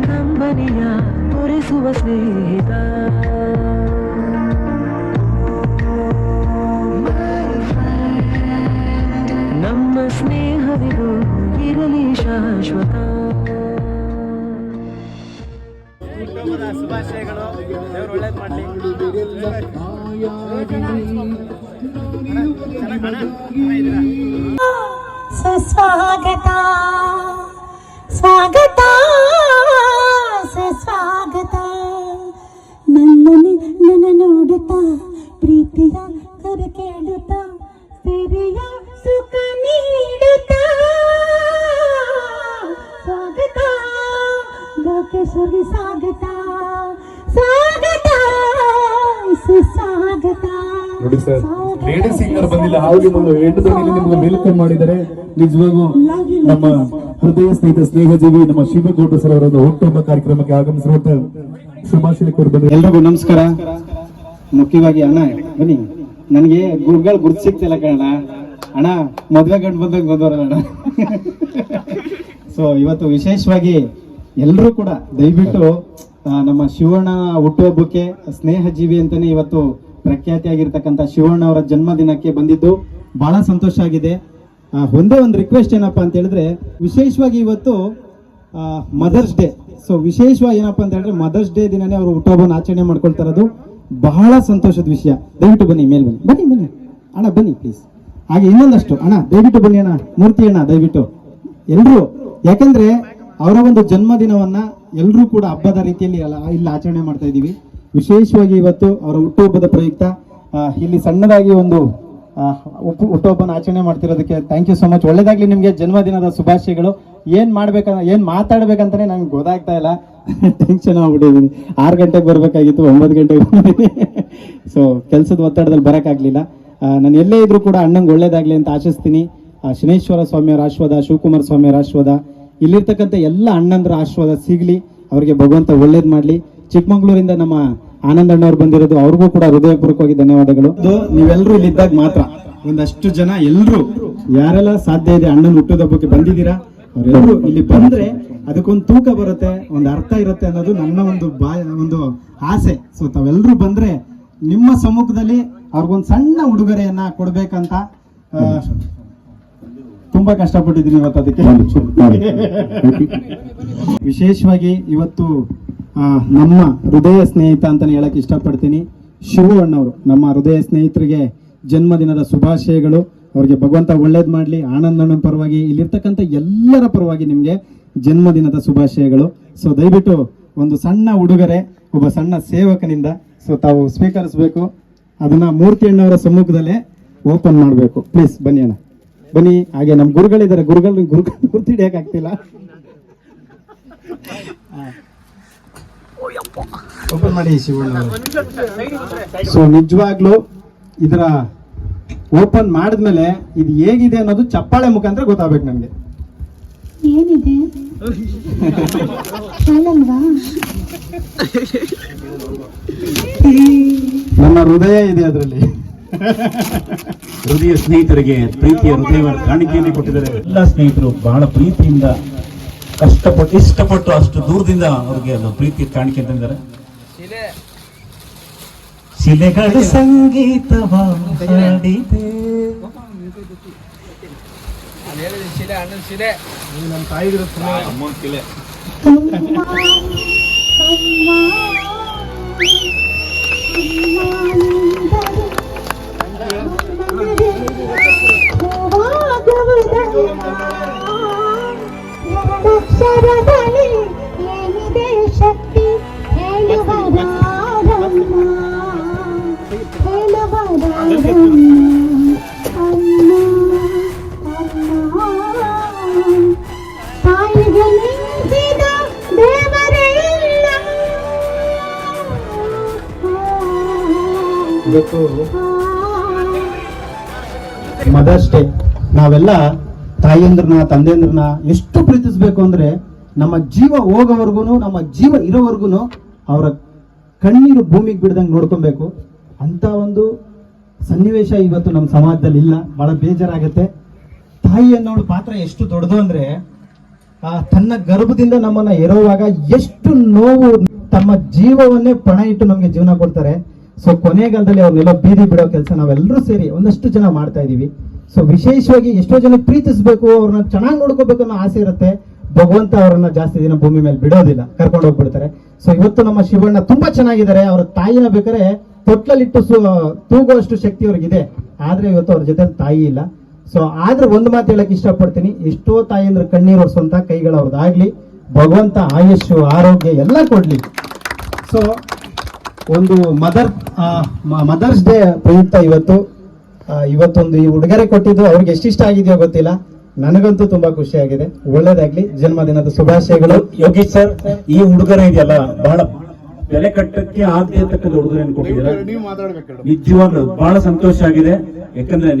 ಕಂಬನಿಯ ತೋರಿಸುವ ಸ್ನೇಹಿತ ನಮ್ಮ ಸ್ನೇಹವಿದು ಇರಲಿ ಶಾಶ್ವತ ಹುಟ್ಟುಹಬ್ಬದ ಶುಭಾಶಯಗಳು ದೇವ್ರು ಒಳ್ಳೇದು ಮಾಡಲಿ ಸುಸ್ವಾಗತ ಸ್ವಾಗತ ಸುಸ್ವಾಗತ ನನ್ನನೆ ನನ್ನ ನೋಡುತ್ತಾ ಪ್ರೀತಿಯ ಕರೆ ಕೇಳುತ್ತಾ ಸಿರಿಯ ಸುಖ ನೀಡುತ್ತಾ. ಸ್ವಾಗತ ಲೋಕೇಶ್ವರಿ ಸ್ವಾಗತ. ಸ್ವಾಗತ ಸುಸ್ವಾಗತ ನೋಡಿ ಸರ್ ಲೇಡಿ ಸಿಂಗರ್ ಬಂದಿಲ್ಲ. ಹಾಗೆ ಒಂದು ಹೆಂಡತಿ ನಿಮ್ಗೆ ವೆಲ್ಕಮ್ ಮಾಡಿದರೆ ನಿಜವಾಗೂ ನಮ್ಮ ಹೃದಯ ಸ್ನೇಹಿತ ಸ್ನೇಹಜೀವಿ ನಮ್ಮ ಶಿವಗೌಡ ಸರ್ ಅವರ ಹುಟ್ಟುಹಬ್ಬ ಕಾರ್ಯಕ್ರಮಕ್ಕೆ ಆಗಮಿಸಿರುವಂತ ಶುಭಾಶಯ ಕೋರ್ಬಂದ್ರೆ ಎಲ್ರಿಗೂ ನಮಸ್ಕಾರ. ಮುಖ್ಯವಾಗಿ ಅಣ್ಣ, ಬನ್ನಿ. ನನಗೆ ಗುರುಗಳು ಗುರ್ತು ಸಿಗ್ತಿಲ್ಲ ಕಣ ಅಣ್ಣ, ಮದ್ವೆ ಗಂಡು ಬಂದಾಗ ಬಂದವರ ಅಣ್ಣ. ಸೊ ಇವತ್ತು ವಿಶೇಷವಾಗಿ ಎಲ್ಲರೂ ಕೂಡ ದಯವಿಟ್ಟು ನಮ್ಮ ಶಿವಣ್ಣ ಹುಟ್ಟುಹಬ್ಬಕ್ಕೆ ಸ್ನೇಹ ಜೀವಿ ಅಂತಾನೆ ಇವತ್ತು ಪ್ರಖ್ಯಾತಿಯಾಗಿರ್ತಕ್ಕಂಥ ಶಿವಣ್ಣ ಅವರ ಜನ್ಮದಿನಕ್ಕೆ ಬಂದಿದ್ದು ಬಹಳ ಸಂತೋಷ ಆಗಿದೆ. ಒಂದೇ ಒಂದು ರಿಕ್ವೆಸ್ಟ್ ಏನಪ್ಪ ಅಂತ ಹೇಳಿದ್ರೆ, ವಿಶೇಷವಾಗಿ ಇವತ್ತು ಮದರ್ಸ್ ಡೇ ಸೊ ವಿಶೇಷವಾಗಿ ಏನಪ್ಪ ಅಂತ ಹೇಳಿದ್ರೆ ಮದರ್ಸ್ ಡೇ ದಿನನೇ ಅವರು ಹುಟ್ಟುಹಬ್ಬನ ಆಚರಣೆ ಮಾಡ್ಕೊಳ್ತಾ ಇರೋದು ಬಹಳ ಸಂತೋಷದ ವಿಷಯ. ದಯವಿಟ್ಟು ಬನ್ನಿ, ಮೇಲ್ ಬನ್ನಿ. ಬನ್ನಿ ಬನ್ನಿ. ಅಣ್ಣ, ಬನ್ನಿ ಪ್ಲೀಸ್ ಹಾಗೆ ಇನ್ನೊಂದಷ್ಟು. ಅಣ್ಣ, ದಯವಿಟ್ಟು ಬನ್ನಿ ಅಣ್ಣ. ಮೂರ್ತಿ ಅಣ್ಣ, ದಯವಿಟ್ಟು. ಎಲ್ಲರೂ ಯಾಕಂದ್ರೆ ಅವರ ಒಂದು ಜನ್ಮದಿನವನ್ನ ಎಲ್ಲರೂ ಕೂಡ ಹಬ್ಬದ ರೀತಿಯಲ್ಲಿ ಇಲ್ಲಿ ಆಚರಣೆ ಮಾಡ್ತಾ ಇದ್ದೀವಿ. ವಿಶೇಷವಾಗಿ ಇವತ್ತು ಅವರ ಹುಟ್ಟುಹಬ್ಬದ ಪ್ರಯುಕ್ತ ಇಲ್ಲಿ ಸಣ್ಣದಾಗಿ ಒಂದು ಹುಟ್ಟು- ಹುಟ್ಟುಹಬ್ಬನ ಆಚರಣೆ ಮಾಡ್ತಿರೋದಕ್ಕೆ ಥ್ಯಾಂಕ್ ಯು ಸೊ ಮಚ್ ಒಳ್ಳೇದಾಗ್ಲಿ ನಿಮಗೆ ಜನ್ಮದಿನದ ಶುಭಾಶಯಗಳು. ಏನು ಮಾಡ್ಬೇಕ ಏನು ಮಾತಾಡ್ಬೇಕಂತಾನೆ ನಂಗೆ ಗೊತ್ತಾಗ್ತಾ ಇಲ್ಲ. ಟೆನ್ಷನ್ ಆಗ್ಬಿಟ್ಟಿದ್ದೀನಿ ಆರು ಗಂಟೆಗೆ ಬರಬೇಕಾಗಿತ್ತು, ಒಂಬತ್ತು ಗಂಟೆಗೆ ಸೊ ಕೆಲಸದ ಒತ್ತಡದಲ್ಲಿ ಬರೋಕ್ಕಾಗ್ಲಿಲ್ಲ. ನಾನು ಎಲ್ಲೇ ಇದ್ರೂ ಕೂಡ ಅಣ್ಣಂಗೆ ಒಳ್ಳೇದಾಗ್ಲಿ ಅಂತ ಆಶಿಸ್ತೀನಿ. ಶನೇಶ್ವರ ಸ್ವಾಮಿಯವರ ಆಶೀರ್ವಾದ, ಶಿವಕುಮಾರ ಸ್ವಾಮಿಯವರ ಆಶೀರ್ವಾದ, ಇಲ್ಲಿರ್ತಕ್ಕಂಥ ಎಲ್ಲ ಅಣ್ಣಂದ್ರ ಆಶೀರ್ವಾದ ಸಿಗ್ಲಿ. ಅವರಿಗೆ ಭಗವಂತ ಒಳ್ಳೇದು ಮಾಡ್ಲಿ. ಚಿಕ್ಕಮಂಗ್ಳೂರಿಂದ ನಮ್ಮ ಆನಂದ್ ಅಣ್ಣವ್ರು ಬಂದಿರೋದು ಅವ್ರಿಗೂ ಕೂಡ ಹೃದಯಪೂರ್ವಕವಾಗಿ ಧನ್ಯವಾದಗಳು. ನೀವೆಲ್ಲರೂ ಇಲ್ಲಿದ್ದಾಗ ಮಾತ್ರ. ಒಂದಷ್ಟು ಜನ ಎಲ್ಲರೂ ಯಾರೆಲ್ಲ ಸಾಧ್ಯ ಇದೆ ಅಣ್ಣನ ಹುಟ್ಟುಹಬ್ಬಕ್ಕೆ ಬಂದಿದ್ದೀರಾ? ಅವರೆಲ್ಲರೂ ಇಲ್ಲಿ ಬಂದ್ರೆ ಅದಕ್ಕೊಂದು ತೂಕ ಬರುತ್ತೆ ಒಂದು ಅರ್ಥ ಇರುತ್ತೆ ಅನ್ನೋದು ನನ್ನ ಒಂದು ಬಾ ಒಂದು ಆಸೆ. ಸೊ ತಾವೆಲ್ಲರೂ ಬಂದ್ರೆ ನಿಮ್ಮ ಸಮ್ಮುಖದಲ್ಲಿ ಅವ್ರಿಗೊಂದು ಸಣ್ಣ ಉಡುಗೊರೆಯನ್ನ ಕೊಡ್ಬೇಕಂತ ತುಂಬಾ ಕಷ್ಟಪಟ್ಟಿದ್ದೀನಿ ಇವತ್ತು ಅದಕ್ಕೆ. ವಿಶೇಷವಾಗಿ ಇವತ್ತು ನಮ್ಮ ಹೃದಯ ಸ್ನೇಹಿತ ಅಂತಲೇ ಹೇಳಕ್ಕೆ ಇಷ್ಟಪಡ್ತೀನಿ. ಶಿವು ಅಣ್ಣವರು ನಮ್ಮ ಹೃದಯ ಸ್ನೇಹಿತರಿಗೆ ಜನ್ಮದಿನದ ಶುಭಾಶಯಗಳು. ಅವ್ರಿಗೆ ಭಗವಂತ ಒಳ್ಳೇದು ಮಾಡಲಿ ಆನಂದನ ಪರವಾಗಿ ಇಲ್ಲಿರ್ತಕ್ಕಂಥ ಎಲ್ಲರ ಪರವಾಗಿ ನಿಮಗೆ ಜನ್ಮದಿನದ ಶುಭಾಶಯಗಳು. ಸೊ ದಯವಿಟ್ಟು ಒಂದು ಸಣ್ಣ ಉಡುಗೊರೆ ಒಬ್ಬ ಸಣ್ಣ ಸೇವಕನಿಂದ. ಸೊ ತಾವು ಸ್ವೀಕರಿಸಬೇಕು. ಅದನ್ನ ಮೂರ್ತಿ ಅಣ್ಣವರ ಸಮ್ಮುಖದಲ್ಲೇ ಓಪನ್ ಮಾಡಬೇಕು. ಪ್ಲೀಸ್ ಬನ್ನಿ ಅಣ್ಣ. ಬನ್ನಿ ಹಾಗೆ ನಮ್ಮ ಗುರುಗಳಿದ್ದಾರೆ. ಗುರುಗಳು ಗುರುಗಳು ಗುರ್ತು ಹಿಡಿಯಕ್ಕಾಗ್ತಿಲ್ಲ ಓಪನ್ ಮಾಡಿ ಶಿವಣ್ಣ ಸೊ ನಿಜವಾಗ್ಲೂ ಇದರ ಓಪನ್ ಮಾಡಿದ್ಮೇಲೆ ಇದು ಹೇಗಿದೆ ಅನ್ನೋದು ಚಪ್ಪಾಳೆ ಮುಖಾಂತರ ಗೊತ್ತಾಗ್ಬೇಕು ನನಗೆ ಏನಿದೆ? ನನ್ನ ಹೃದಯ ಇದೆ ಅದರಲ್ಲಿ. ಹೃದಯ ಸ್ನೇಹಿತರಿಗೆ ಪ್ರೀತಿಯ ಹೃದಯ ಕಾಣಿಕೆಯನ್ನು ಕೊಟ್ಟಿದ್ದಾರೆ. ಎಲ್ಲ ಸ್ನೇಹಿತರು ಬಹಳ ಪ್ರೀತಿಯಿಂದ ಕಷ್ಟಪಟ್ಟು ಇಷ್ಟಪಟ್ಟು ಅಷ್ಟು ದೂರದಿಂದ ಅವ್ರಿಗೆ ಅದು ಪ್ರೀತಿ ಕಾಣಿಕೆ ತಂದಿದ್ದಾರೆ. ಶಿಲೆಗಳ ಸಂಗೀತವ ಹಾಡಿದೆ ಶಿಲೆ ಅಣ್ಣನ ಶಿಲೆ ಅಮ್ಮನ ಶಿಲೆ ಎರಡಕ್ಷರದಲ್ಲಿ ಡೇ ನಾವೆಲ್ಲ ತಾಯಿಯಂದ್ರನ್ನ ತಂದೆಯಂದ್ರನ್ನ ಎಷ್ಟು ಪ್ರೀತಿಸ್ಬೇಕು ಅಂದ್ರೆ ನಮ್ಮ ಜೀವ ಹೋಗೋವರೆಗೂ ನಮ್ಮ ಜೀವ ಇರೋವರೆಗೂ ಅವರ ಕಣ್ಣೀರು ಭೂಮಿಗೆ ಬಿಡ್ದಂಗೆ ನೋಡ್ಕೊಬೇಕು. ಅಂತ ಒಂದು ಸನ್ನಿವೇಶ ಇವತ್ತು ನಮ್ಮ ಸಮಾಜದಲ್ಲಿ ಇಲ್ಲ. ಬಹಳ ಬೇಜಾರಾಗುತ್ತೆ. ತಾಯಿ ಅನ್ನೋಳು ಪಾತ್ರ ಎಷ್ಟು ದೊಡ್ಡದು ಅಂದ್ರೆ ಆ, ತನ್ನ ಗರ್ಭದಿಂದ ನಮ್ಮನ್ನ ಎರೋವಾಗ ಎಷ್ಟು ನೋವು ತಮ್ಮ ಜೀವವನ್ನೇ ಪಣ ಇಟ್ಟು ನಮಗೆ ಜೀವನ ಕೊಡ್ತಾರೆ. ಸೊ ಕೊನೆಗಾಲದಲ್ಲಿ ಅವ್ರನ್ನೆಲ್ಲ ಬೀದಿ ಬಿಡೋ ಕೆಲಸ ನಾವೆಲ್ಲರೂ ಸೇರಿ ಒಂದಷ್ಟು ಜನ ಮಾಡ್ತಾ ಇದೀವಿ. ಸೊ ವಿಶೇಷವಾಗಿ ಎಷ್ಟೋ ಜನ ಪ್ರೀತಿಸ್ಬೇಕು, ಅವ್ರನ್ನ ಚೆನ್ನಾಗಿ ನೋಡ್ಕೋಬೇಕು ಅನ್ನೋ ಆಸೆ ಇರುತ್ತೆ. ಭಗವಂತ ಅವರನ್ನ ಜಾಸ್ತಿ ದಿನ ಭೂಮಿ ಮೇಲೆ ಬಿಡೋದಿಲ್ಲ, ಕರ್ಕೊಂಡು ಹೋಗ್ಬಿಡ್ತಾರೆ. ಸೊ ಇವತ್ತು ನಮ್ಮ ಶಿವಣ್ಣ ತುಂಬಾ ಚೆನ್ನಾಗಿದ್ದಾರೆ. ಅವ್ರ ತಾಯಿನ ಬೇಕಾದ್ರೆ ತೊಟ್ಲಲ್ಲಿಟ್ಟು ತೂಗುವಷ್ಟು ಶಕ್ತಿ ಅವ್ರಿಗಿದೆ. ಆದ್ರೆ ಇವತ್ತು ಅವ್ರ ಜೊತೆ ತಾಯಿ ಇಲ್ಲ. ಸೊ ಆದ್ರೆ ಒಂದು ಮಾತು ಹೇಳಕ್ ಇಷ್ಟಪಡ್ತೀನಿ. ಎಷ್ಟೋ ತಾಯಿಯಂದ್ರ ಕಣ್ಣೀರು ಒರೆಸುವಂತ ಕೈಗಳು ಅವ್ರದ್ದಾಗ್ಲಿ. ಭಗವಂತ ಆಯುಷ್, ಆರೋಗ್ಯ ಎಲ್ಲ ಕೊಡ್ಲಿ. ಸೊ ಒಂದು ಮದರ್ ಮದರ್ಸ್ ಡೇ ಪ್ರಯುಕ್ತ ಇವತ್ತು ಇವತ್ತೊಂದು ಈ ಉಡುಗೊರೆ ಕೊಟ್ಟಿದ್ದು ಅವ್ರಿಗೆ ಎಷ್ಟಿಷ್ಟ ಆಗಿದೆಯೋ ಗೊತ್ತಿಲ್ಲ. ನನಗಂತೂ ತುಂಬಾ ಖುಷಿ ಆಗಿದೆ. ಒಳ್ಳೇದಾಗ್ಲಿ. ಜನ್ಮದಿನದ ಶುಭಾಶಯಗಳು. ಯೋಗೇಶ್ ಸರ್ ಈ ಉಡುಗೊರೆ ಇದೆಯಲ್ಲ ಬಹಳ ಬೆಲೆ ಕಟ್ಟಕ್ಕೆ ಆಗದೆ ಇರ್ತಕ್ಕಂಥ ಉಡುಗೊರೆಯನ್ನು ಕೊಟ್ಟಿದ್ದೀರಾ? ನಿಜವಾಗ್ಲೂ ಬಹಳ ಸಂತೋಷ ಆಗಿದೆ. ಯಾಕಂದ್ರೆ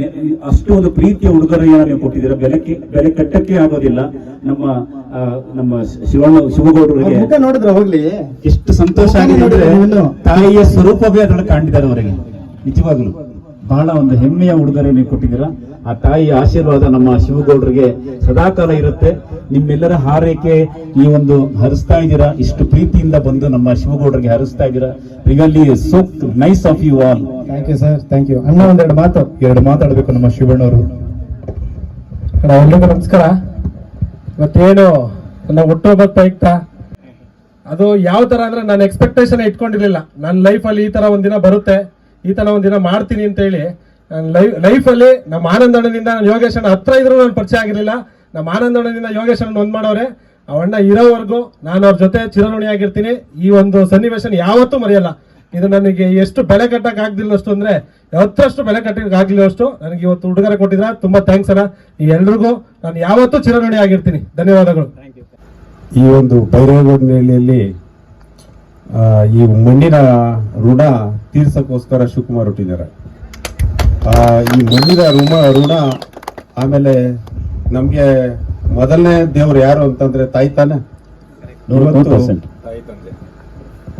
ಅಷ್ಟು ಒಂದು ಪ್ರೀತಿಯ ಉಡುಗೊರೆಯನ್ನು ನೀವು ಕೊಟ್ಟಿದ್ದೀರಾ? ಬೆಲೆ ಬೆಲೆ ಕಟ್ಟಕ್ಕೆ ಆಗೋದಿಲ್ಲ. ನಮ್ಮ ನಮ್ಮ ಶಿವಣ್ಣ ಶಿವಗೌಡರಿಗೆ ಮುಖ ನೋಡಿದ್ರೆ ಹೋಗ್ಲಿ. ಎಷ್ಟು ಸಂತೋಷ ಆಗಿದೆ ಅಂದ್ರೆ ತಾಯಿಯ ಸ್ವರೂಪವೇ ಅದರಲ್ಲಿ ಕಾಣಿದ್ದಾರೆ ಅವರಿಗೆ. ನಿಜವಾಗ್ಲು. ಬಹಳ ಒಂದು ಹೆಮ್ಮೆಯ ಉಡುಗೊರೆ ನೀವು ಕೊಟ್ಟಿದ್ದೀರಾ. ಆ ತಾಯಿಯ ಆಶೀರ್ವಾದ ನಮ್ಮ ಶಿವಗೌಡರಿಗೆ ಸದಾಕಾಲ ಇರುತ್ತೆ. ನಿಮ್ಮೆಲ್ಲರ ಹಾರೈಕೆ ಈ ಒಂದು ಹರಿಸ್ತಾ ಇದ್ದೀರಾ. ಇಷ್ಟು ಪ್ರೀತಿಯಿಂದ ಬಂದು ನಮ್ಮ ಶಿವಗೌಡರಿಗೆ ಹರಿಸ್ತಾ ಇದ್ದೀರಾ. Really so nice of you all. Thank you sir thank you ಅಣ್ಣ ಒಂದೆರಡು ಮಾತು. ಎರಡು ಮಾತಾಡಬೇಕು ನಮ್ಮ ಶಿವಣ್ಣವರು. ಎಲ್ಲರಿಗೂ ನಮಸ್ಕಾರ. ಇವತ್ತೇನು ನನ್ನ ಹುಟ್ಟುಹಬ್ಬದ ಪ್ರಯುಕ್ತ ಅದು ಯಾವ ತರ ಅಂದ್ರೆ ನಾನು ಎಕ್ಸ್ಪೆಕ್ಟೇಷನ್ ಇಟ್ಕೊಂಡಿರ್ಲಿಲ್ಲ. ನನ್ನ ಲೈಫಲ್ಲಿ ಈ ತರ ಒಂದಿನ ಬರುತ್ತೆ, ಈ ತರ ಒಂದಿನ ಮಾಡ್ತೀನಿ ಅಂತ ಹೇಳಿ ನನ್ನ ಲೈಫ್ ಲೈಫಲ್ಲಿ ನಮ್ಮ ಆನಂದಣ್ಣನಿಂದ ನಾನು ಯೋಗೇಶ್ ಅಣ್ಣ ಹತ್ರ ಇದ್ರು ನಾನು ಪರಿಚಯ ಆಗಿರ್ಲಿಲ್ಲ. ನಮ್ಮ ಆನಂದಣ್ಣನಿಂದ ಯೋಗೇಶ್ ಅಣ್ಣ ಒಂದ್ ಮಾಡವ್ರೆ ಅವಣ್ಣ ಇರೋವರೆಗೂ ನಾನು ಅವ್ರ ಜೊತೆ ಚಿರಋಣಿಯಾಗಿರ್ತೀನಿ. ಈ ಒಂದು ಸನ್ನಿವೇಶನ ಯಾವತ್ತೂ ಮರೆಯಲ್ಲ. ಇದು ನನಗೆ ಎಷ್ಟು ಬೆಲೆ ಕಟ್ಟಕ್ ಆಗ್ದಿಲ್ಲಷ್ಟು ಅಂದ್ರೆ ಯಾವತ್ತಷ್ಟು ಬೆಲೆ ಕಟ್ಟಕ್ ಆಗಲಿಲ್ಲವಷ್ಟು ನನಗೆ ಇವತ್ತು ಉಡುಗೊರೆ ಕೊಟ್ಟಿದ್ರ. ತುಂಬಾ ಥ್ಯಾಂಕ್ಸ್ ಅಣ್ಣ. ಈ ಎಲ್ರಿಗೂ ನಾನು ಯಾವತ್ತೂ ಚಿರಋಣಿ ಆಗಿರ್ತೀನಿ. ಧನ್ಯವಾದಗಳು. ಈ ಒಂದು ಬೈರೇಗೌಡನಹಳ್ಳಿಯಲ್ಲಿ ಆ, ಈ ಮಣ್ಣಿನ ಋಣ ತೀರ್ಸಕ್ಕೋಸ್ಕರ ಶಿವಕುಮಾರ್ ಹುಟ್ಟಿದ್ದಾರೆ. ಆ, ಈ ಮಣ್ಣಿನ ಋಣ ಋಣ ಆಮೇಲೆ ನಮ್ಗೆ ಮೊದಲನೇ ದೇವ್ರು ಯಾರು ಅಂತಂದ್ರೆ ತಾಯಿ ತಾನೆ?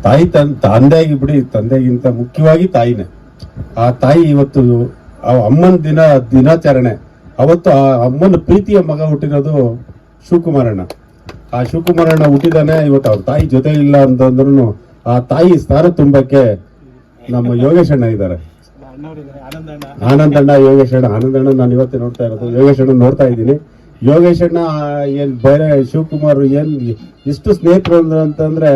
ತಾಯಿ ತನ್ ತಂದೆಯಾಗಿ ಬಿಡಿ ತಂದೆಗಿಂತ ಮುಖ್ಯವಾಗಿ ತಾಯಿನೇ. ಆ ತಾಯಿ ಇವತ್ತು ಆ ಅಮ್ಮನ ದಿನ ದಿನಾಚರಣೆ. ಅವತ್ತು ಆ ಅಮ್ಮನ ಪ್ರೀತಿಯ ಮಗ ಹುಟ್ಟಿರೋದು ಶಿವಕುಮಾರಣ್ಣ. ಆ ಶಿವಕುಮಾರಣ್ಣ ಹುಟ್ಟಿದಾನೆ ಇವತ್ತು ಅವ್ರ ತಾಯಿ ಜೊತೆ ಇಲ್ಲ ಅಂತಂದ್ರೂ ಆ ತಾಯಿ ಸ್ಥಾನ ತುಂಬಕ್ಕೆ ನಮ್ಮ ಯೋಗೇಶಣ್ಣ ಇದ್ದಾರೆ. ಆನಂದಣ್ಣ ಯೋಗೇಶಣ್ಣ ಆನಂದಣ್ಣ ನಾನು ಇವತ್ತೇ ನೋಡ್ತಾ ಇರೋದು. ಯೋಗೇಶಣ್ಣ ನೋಡ್ತಾ ಇದ್ದೀನಿ. ಯೋಗೇಶಣ್ಣ ಆ, ಏನ್ ಬೇರೆ ಶಿವಕುಮಾರ್ ಏನ್ ಇಷ್ಟು ಸ್ನೇಹಿತರು ಅಂತಂದ್ರೆ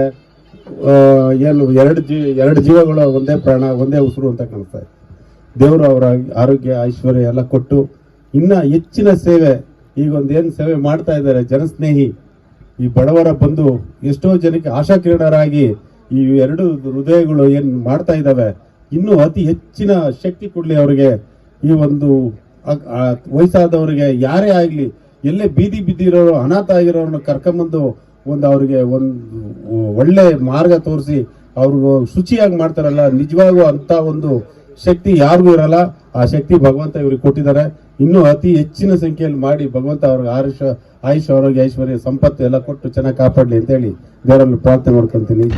ಏನು ಎರಡು ಜೀ, ಎರಡು ಜೀವಗಳು ಒಂದೇ ಪ್ರಾಣ, ಒಂದೇ ಉಸಿರು ಅಂತ ಕಾಣಿಸ್ತಾ ಇದೆ. ದೇವರು ಅವರ ಆರೋಗ್ಯ, ಐಶ್ವರ್ಯ ಎಲ್ಲ ಕೊಟ್ಟು ಇನ್ನ ಹೆಚ್ಚಿನ ಸೇವೆ ಈಗ ಒಂದು ಏನು ಸೇವೆ ಮಾಡ್ತಾ ಇದ್ದಾರೆ ಜನಸ್ನೇಹಿ, ಈ ಬಡವರ ಬಂದು ಎಷ್ಟೋ ಜನಕ್ಕೆ ಆಶಾಕಿರಣರಾಗಿ ಈ ಎರಡು ಹೃದಯಗಳು ಏನು ಮಾಡ್ತಾ ಇದ್ದಾವೆ, ಇನ್ನೂ ಅತಿ ಹೆಚ್ಚಿನ ಶಕ್ತಿ ಕೊಡಲಿ ಅವರಿಗೆ. ಈ ಒಂದು ವಯಸ್ಸಾದವರಿಗೆ ಯಾರೇ ಆಗಲಿ, ಎಲ್ಲೇ ಬೀದಿ ಬಿದ್ದಿರೋರು, ಅನಾಥ ಆಗಿರೋರನ್ನ ಕರ್ಕೊಂಬಂದು ಒಂದು ಅವರಿಗೆ ಒಂದು ಒಳ್ಳೆ ಮಾರ್ಗ ತೋರಿಸಿ ಅವ್ರಿಗೂ ಶುಚಿಯಾಗಿ ಮಾಡ್ತಾರಲ್ಲ, ನಿಜವಾಗೂ ಅಂತ ಒಂದು ಶಕ್ತಿ ಯಾರಿಗೂ ಇರಲ್ಲ. ಆ ಶಕ್ತಿ ಭಗವಂತ ಇವ್ರಿಗೆ ಕೊಟ್ಟಿದ್ದಾರೆ. ಇನ್ನೂ ಅತಿ ಹೆಚ್ಚಿನ ಸಂಖ್ಯೆಯಲ್ಲಿ ಮಾಡಿ ಭಗವಂತ ಅವ್ರಿಗೆ ಆಯುಷ, ಆಯುಷ್, ಆರೋಗ್ಯ, ಐಶ್ವರ್ಯ, ಸಂಪತ್ತು ಎಲ್ಲ ಕೊಟ್ಟು ಚೆನ್ನಾಗಿ ಕಾಪಾಡಲಿ ಅಂತೇಳಿ ದೇವರಲ್ಲಿ ಪ್ರಾರ್ಥನೆ ಮಾಡ್ಕೊಂತೀನಿ.